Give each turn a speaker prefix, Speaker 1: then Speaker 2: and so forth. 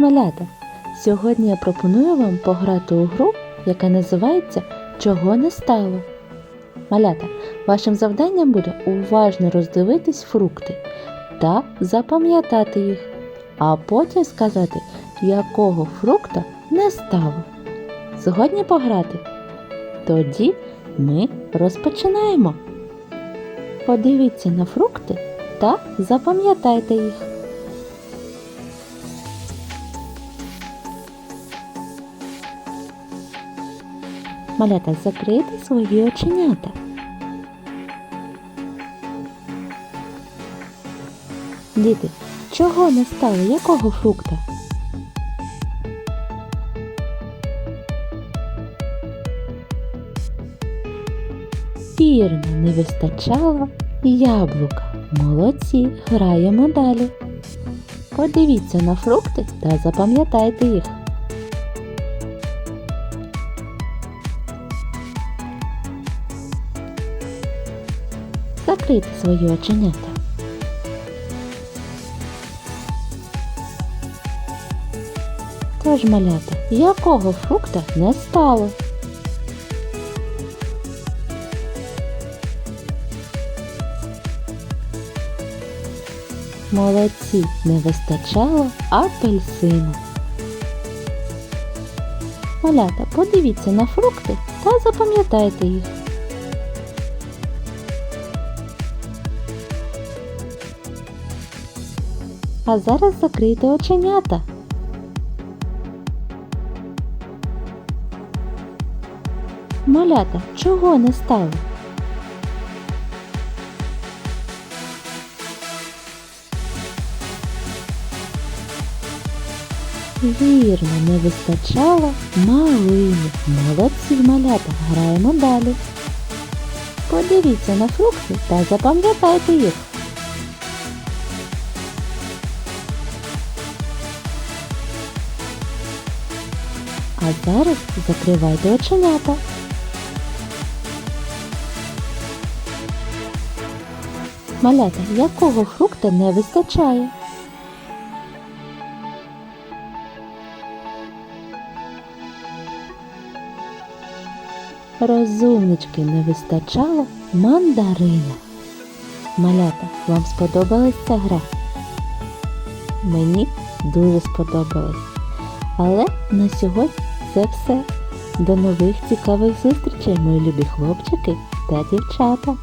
Speaker 1: малята! Сьогодні я пропоную вам пограти у гру, яка називається Чого не стало. Малята, вашим завданням буде уважно роздивитись фрукти та запам'ятати їх, а потім сказати, якого фрукта не стало. Згодні пограти? Тоді ми розпочинаємо. Подивіться на фрукти та запам'ятайте їх. Малята, закрийте свої оченята. Діти, чого не стало? Якого фрукта? Вірно, не вистачало яблука. Молодці, граємо далі. Подивіться на фрукти та запам'ятайте їх. Закрийте свої оченята. Тож, малята, якого фрукта не стало? Молодці, не вистачало апельсину. Малята, подивіться на фрукти та запам'ятайте їх. А зараз закрийте оченята. Малята, чого не стало? Вірно, не вистачало малини. Молодці малята, граємо далі. Подивіться на фрукти та запам'ятайте їх. А зараз закривайте оченята. Малята, якого фрукта не вистачає? Розумнички не вистачало мандарина. Малята, вам сподобалась ця гра? Мені дуже сподобалось. Але на сьогодні це все. До нових цікавих зустрічей, мої любі хлопчики та дівчата.